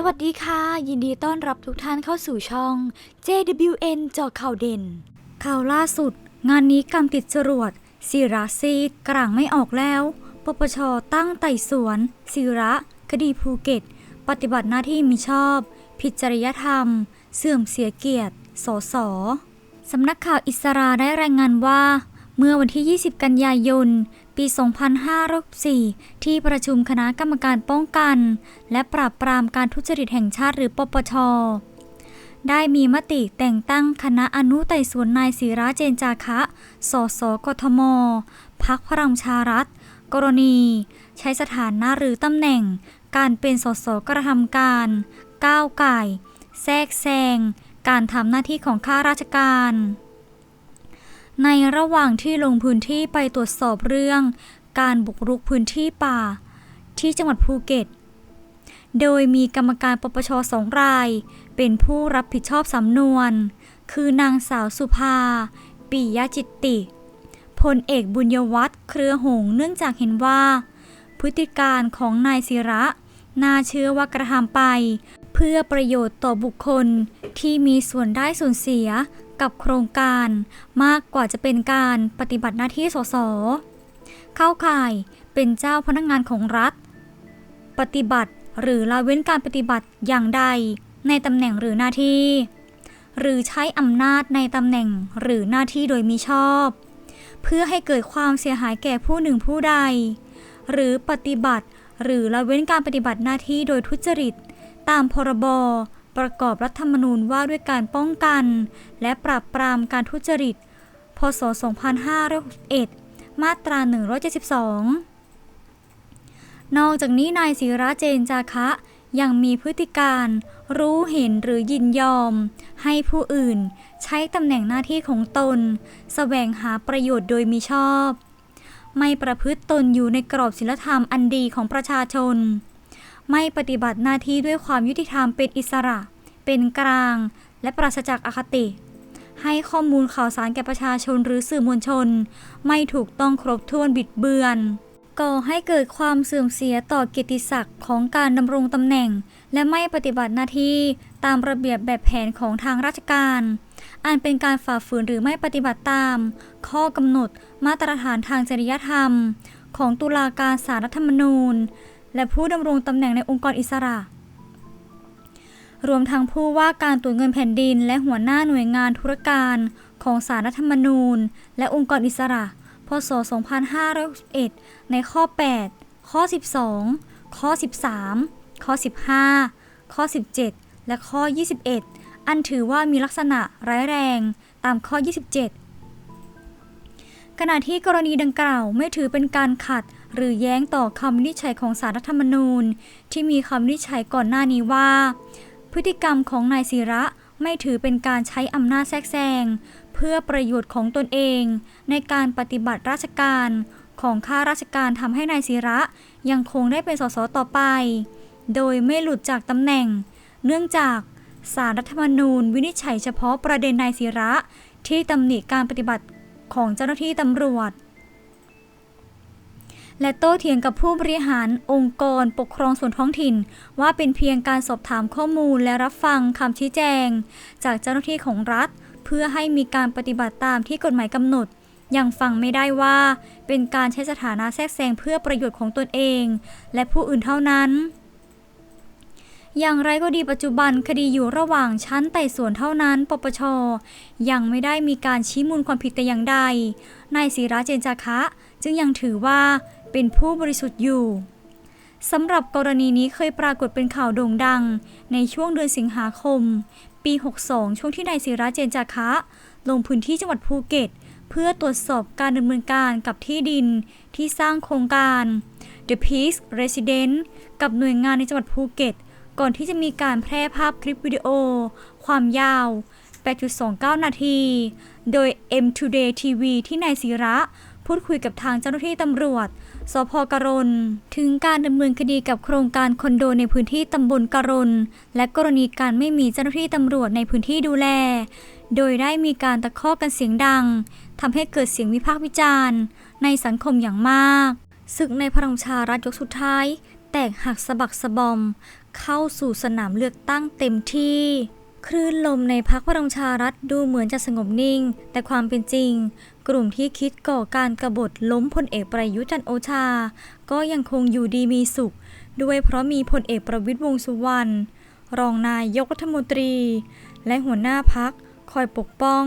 สวัสดีค่ะ ยินดีต้อนรับทุกท่านเข้าสู่ช่อง JWN เจาะข่าวเด่น ข่าวล่าสุด งานนี้กำติดจรวดศิระซีดกลางไม่ออกแล้ว ปปชตั้งไต่สวนศิระคดีภูเก็ต ปฏิบัติหน้าที่มิชอบ ผิดจริยธรรม เสื่อมเสียเกียรติ สสสำนักข่าวอิสราได้รายงานว่า เมื่อวันที่ 20 กันยายน ปี 2564 ที่ประชุมคณะกรรมการป้องกัน และปราบปรามการทุจริตแห่งชาติหรือปปช ได้มีมติแต่งตั้งคณะอนุไต่สวนนายศิระเจนจาคะ สสกทม พักพลังชารัฐ กรณี ใช้สถานะหรือตำแหน่ง การเป็นสสกระทำการ ก้าวไก่ แทรกแซง การทำหน้าที่ของข้าราชการ ในระหว่างที่ลงพื้นที่ไปตรวจสอบเรื่อง การบุกรุกพื้นที่ป่า ที่จังหวัดภูเก็ต โดยมีกรรมการปปชสองราย เป็นผู้รับผิดชอบสำนวน คือนางสาวสุภา ปิยจิตติ พลเอกบุญยวัฒน์เครือหงเนื่องจากเห็นว่า พฤติการของนายศิระ น่าเชื่อว่ากระทำไป เพื่อประโยชน์ต่อบุคคลที่มีส่วนได้ส่วนเสีย กับโครงการมากกว่าจะเป็นการปฏิบัติหน้าที่สส เข้าข่ายเป็นเจ้าพนักงานของรัฐ ปฏิบัติหรือละเว้นการปฏิบัติอย่างใดในตำแหน่งหรือหน้าที่ หรือใช้อำนาจในตำแหน่งหรือหน้าที่โดยมิชอบ เพื่อให้เกิดความเสียหายแก่ผู้หนึ่งผู้ใด หรือปฏิบัติหรือละเว้นการปฏิบัติหน้าที่โดยทุจริต ตามพรบ ประกอบรัฐธรรมนูญว่าด้วยการป้องกัน และปราบปรามการทุจริต พศ 2561 มาตรา 172 นอกจากนี้นายศิระเจนจาคะ ยังมีพฤติการ รู้เห็นหรือยินยอม ให้ผู้อื่นใช้ตำแหน่งหน้าที่ของตนแสวงหาประโยชน์โดยมิชอบ ไม่ประพฤติตนอยู่ในกรอบศีลธรรมอันดีของประชาชน ไม่ปฏิบัติหน้าที่ด้วยความยุติธรรมเป็นอิสระ เป็นกลาง และปราศจากอคติ ให้ข้อมูลข่าวสารแก่ประชาชนหรือสื่อมวลชน ไม่ถูกต้องครบถ้วนบิดเบือนก่อให้เกิดความเสื่อมเสียต่อเกียรติศักดิ์ของการดำรงตำแหน่ง และไม่ปฏิบัติหน้าที่ตามระเบียบแบบแผนของทางราชการ อันเป็นการฝ่าฝืนหรือไม่ปฏิบัติตาม ข้อกำหนดมาตรฐานทางจริยธรรม ของตุลาการศาลรัฐธรรมนูญ และผู้ดำรงตำแหน่งในองค์กรอิสระ รวมทั้งผู้ว่าการตรวจเงินแผ่นดิน และหัวหน้าหน่วยงานธุรการของสารรัฐธรรมนูญ และองค์กรอิสระ พศ 2561 ในข้อ 8 ข้อ 12 ข้อ 13 ข้อ 15 ข้อ 17 และข้อ 21 อันถือว่ามีลักษณะร้ายแรงตามข้อ 27ขณะที่กรณีดังกล่าวไม่ถือเป็นการขัด หรือแย้งต่อคำวินิจฉัยของสารรัฐธรรมนูญ ที่มีคำวินิจฉัยก่อนหน้านี้ว่า พฤติกรรมของนายศิระไม่ถือเป็นการใช้อำนาจแทรกแซงเพื่อประโยชน์ของตนเอง ในการปฏิบัติราชการของข้าราชการทำให้นายศิระยังคงได้เป็นสสต่อไป โดยไม่หลุดจากตำแหน่ง เนื่องจากสารรัฐธรรมนูญวินิจฉัยเฉพาะประเด็นนายศิระที่ตำหนิการปฏิบัติของเจ้าหน้าที่ตำรวจ และโต้เถียงกับผู้บริหารองค์กรปกครองส่วนท้องถิ่น ว่าเป็นเพียงการสอบถามข้อมูลและรับฟังคำชี้แจง จากเจ้าหน้าที่ของรัฐ เพื่อให้มีการปฏิบัติตามที่กฎหมายกำหนด ยังฟังไม่ได้ว่า เป็นการใช้สถานะแทรกแซงเพื่อประโยชน์ของตนเอง และผู้อื่นเท่านั้นอย่างไรก็ดีปัจจุบันคดีอยู่ระหว่างชั้นไต่สวนเท่านั้น ปปช ยังไม่ได้มีการชี้มูลความผิดแต่อย่างใด นายศิระเจนจาคะ จึงยังถือว่า เป็นผู้บริสุทธิ์อยู่สำหรับกรณีนี้เคยปรากฏเป็นข่าวโด่งดัง ในช่วงเดือนสิงหาคม ปี 62 ช่วงที่นายศิระเจนจาคะ ลงพื้นที่จังหวัดภูเก็ต เพื่อตรวจสอบการดำเนินการกับที่ดินที่สร้างโครงการ The Peace Residence กับหน่วยงานในจังหวัดภูเก็ต ก่อนที่จะมีการแพร่ภาพคลิปวิดีโอ ความยาว 8.29 นาที โดย M Today TV ที่นายศิระ พูดคุยกับทางเจ้าหน้าที่ตำรวจ สพกรณถึงการดำเนินคดีกับโครงการคอนโดในพื้นที่ตำบลกรณและกรณีการไม่มีเจ้าหน้าที่ตำรวจในพื้นที่ดูแล โดยได้มีการตะคอกกันเสียงดังทำให้เกิดเสียงวิพากษ์วิจารณ์ ในสังคมอย่างมากศึกในพลังประชารัฐยกสุดท้าย แตกหักสะบักสะบอม เข้าสู่สนามเลือกตั้งเต็มที่ คลื่นลมในพักพลังชารัฐดูเหมือนจะสงบนิ่ง แต่ความเป็นจริง กลุ่มที่คิดก่อการกบฏล้มพลเอกประยุทธ์จันโอชา ก็ยังคงอยู่ดีมีสุข ด้วยเพราะมีพลเอกประวิตยวงสุวรรณรองนายกรัฐมนตรี และหัวหน้าพักคอยปกป้อง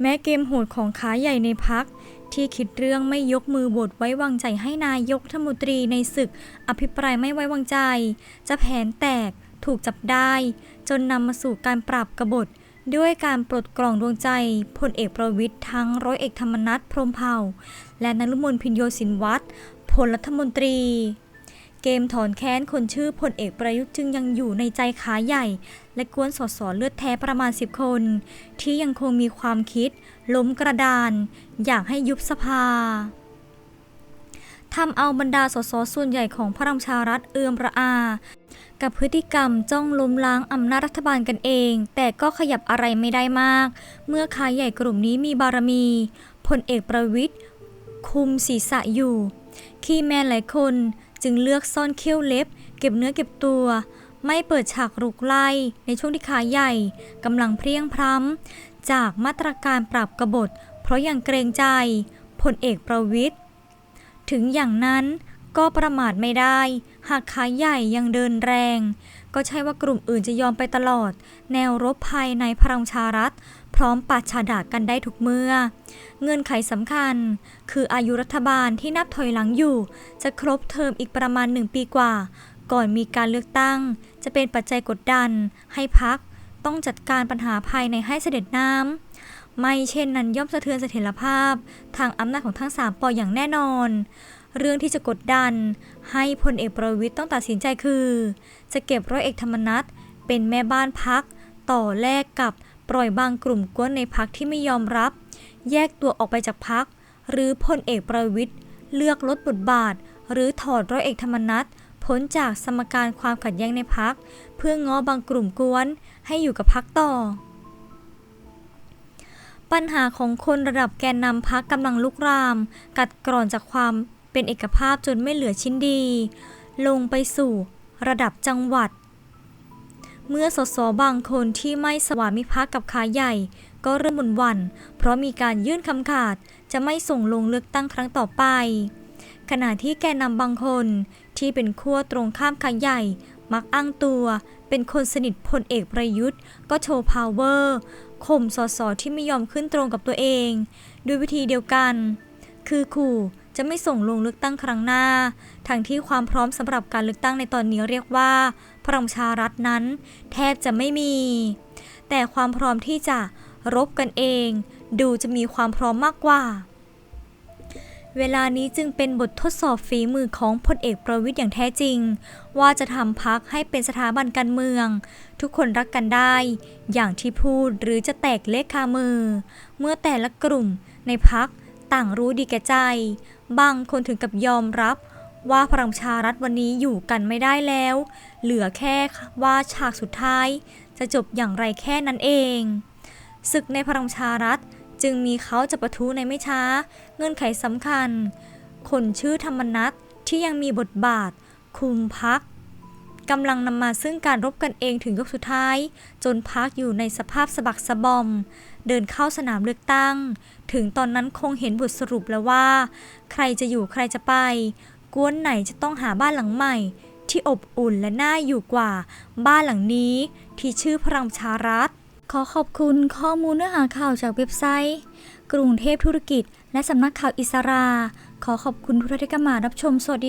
แม้เกมโหดของขาใหญ่ในพักที่คิดเรื่องไม่ยกมือโหวตไว้วางใจให้นายกรัฐมนตรีในศึกอภิปรายไม่ไว้วางใจ จะแผนแตก ถูกจับได้จนนำมาสู่การปราบกบฏด้วยการปลดกล่องดวงใจพลเอกประวิทย์ทั้งร้อยเอกธรรมนัฐพรมเผ่า และนรุมนพินโยสินวัตรพลรัฐมนตรี เกมถอนแค้นคนชื่อพลเอกประยุทธ์จึงยังอยู่ในใจขาใหญ่ และกวนสอสอเลือดแท้ประมาณ 10 คน ที่ยังคงมีความคิด ล้มกระดาน อยากให้ยุบสภา ทำเอาบรรดาสสส่วนใหญ่ของพระรามชารัฐเอือมระอา กับพฤติกรรมจ้องล้มล้างอำนาจรัฐบาลกันเอง แต่ก็ขยับอะไรไม่ได้มาก เมื่อขาใหญ่กลุ่มนี้มีบารมีพลเอกประวิทย์คุมศีรษะอยู่ คีแมนหลายคนจึงเลือกซ่อนเขี้ยวเล็บ เก็บเนื้อเก็บตัว ไม่เปิดฉากรุกไล่ในช่วงที่ขาใหญ่กำลังเพรียงพร้ำจากมาตรการปรับกบฏ เพราะยังเกรงใจพลเอกประวิทย์ ถึงอย่างนั้นก็ประมาทไม่ได้ หากขาใหญ่ยังเดินแรง ก็ใช่ว่ากลุ่มอื่นจะยอมไปตลอด แนวรบภายในพลังชารัฐ พร้อมปัดฉาดากันได้ทุกเมื่อ เงื่อนไขสำคัญ คืออายุรัฐบาลที่นับถอยหลังอยู่ จะครบเทอมอีกประมาณหนึ่งปีกว่า ก่อนมีการเลือกตั้ง จะเป็นปัจจัยกดดัน ให้พักต้องจัดการปัญหาภายในให้เสด็จน้ำ ไม่เช่นนั้นย่อมสะเทือนเสถียรภาพ ทางอำนาจของทั้งสามปออย่างแน่นอน เรื่องที่จะกดดัน ให้พลเอกประวิตยต้องตัดสินใจคือ จะเก็บร้อยเอกธรรมนัฐเป็นแม่บ้านพัก ต่อแลกกับปล่อยบางกลุ่มกวนในพักที่ไม่ยอมรับ แยกตัวออกไปจากพัก หรือพลเอกประวิตยเลือกลดบทบาท หรือถอดร้อยเอกธรรมนัฐพ้นจากสมการความขัดแย้งในพัก เพื่อง้อบางกลุ่มกวนให้อยู่กับพักต่อ ปัญหาของคนระดับแกนนำพักกำลังลุกราม กัดกร่อนจากความเป็นเอกภาพจนไม่เหลือชิ้นดี ลงไปสู่ระดับจังหวัด เมื่อสสบางคนที่ไม่สวามิภักดิ์กับขาใหญ่ ก็เริ่มหมุนวันเพราะมีการยื่นคำขาดจะไม่ส่งลงเลือกตั้งครั้งต่อไป ขณะที่แกนนำบางคนที่เป็นขั้วตรงข้ามขาใหญ่ มักอ้างตัว เป็นคนสนิทพลเอกประยุทธ์ ก็โชว์พาวเวอร์ ข่มสสที่ไม่ยอมขึ้นตรงกับตัวเอง ด้วยวิธีเดียวกัน คือขู่จะไม่ส่งลงเลือกตั้งครั้งหน้า ทั้งที่ความพร้อมสำหรับการเลือกตั้งในตอนนี้เรียกว่า พลังประชารัฐนั้น แทบจะไม่มี แต่ความพร้อมที่จะรบกันเอง ดูจะมีความพร้อมมากกว่า เวลานี้จึงเป็นบททดสอบฝีมือของพลเอกประวิทย์อย่างแท้จริง ว่าจะทำพักให้เป็นสถาบันการเมือง ทุกคนรักกันได้ อย่างที่พูดหรือจะแตกเลขคามือ เมื่อแต่ละกลุ่มในพักต่างรู้ดีแก่ใจ บางคนถึงกับยอมรับว่าพลังชารัฐวันนี้อยู่กันไม่ได้แล้ว เหลือแค่ว่าฉากสุดท้าย จะจบอย่างไรแค่นั้นเองศึกในพลังชารัฐ จึงมีเขาจะประทุในไม่ช้า เงื่อนไขสำคัญ คนชื่อธรรมนัตที่ยังมีบทบาท คุมพักกำลังนำมาซึ่งการรบกันเองถึงยกสุดท้าย จนพักอยู่ในสภาพสะบักสะบอม เดินเข้าสนามเลือกตั้ง ถึงตอนนั้นคงเห็นบทสรุปแล้วว่า ใครจะอยู่ใครจะไป กวนไหนจะต้องหาบ้านหลังใหม่ ที่อบอุ่นและน่าอยู่กว่า บ้านหลังนี้ที่ชื่อพลังชารัฐ ขอขอบคุณข้อมูลเนื้อหาข่าวจากเว็บไซต์ กรุงเทพธุรกิจ และสำนักข่าวอิสรา ขอขอบคุณทุกท่านที่เข้ามารับชม สวัสดี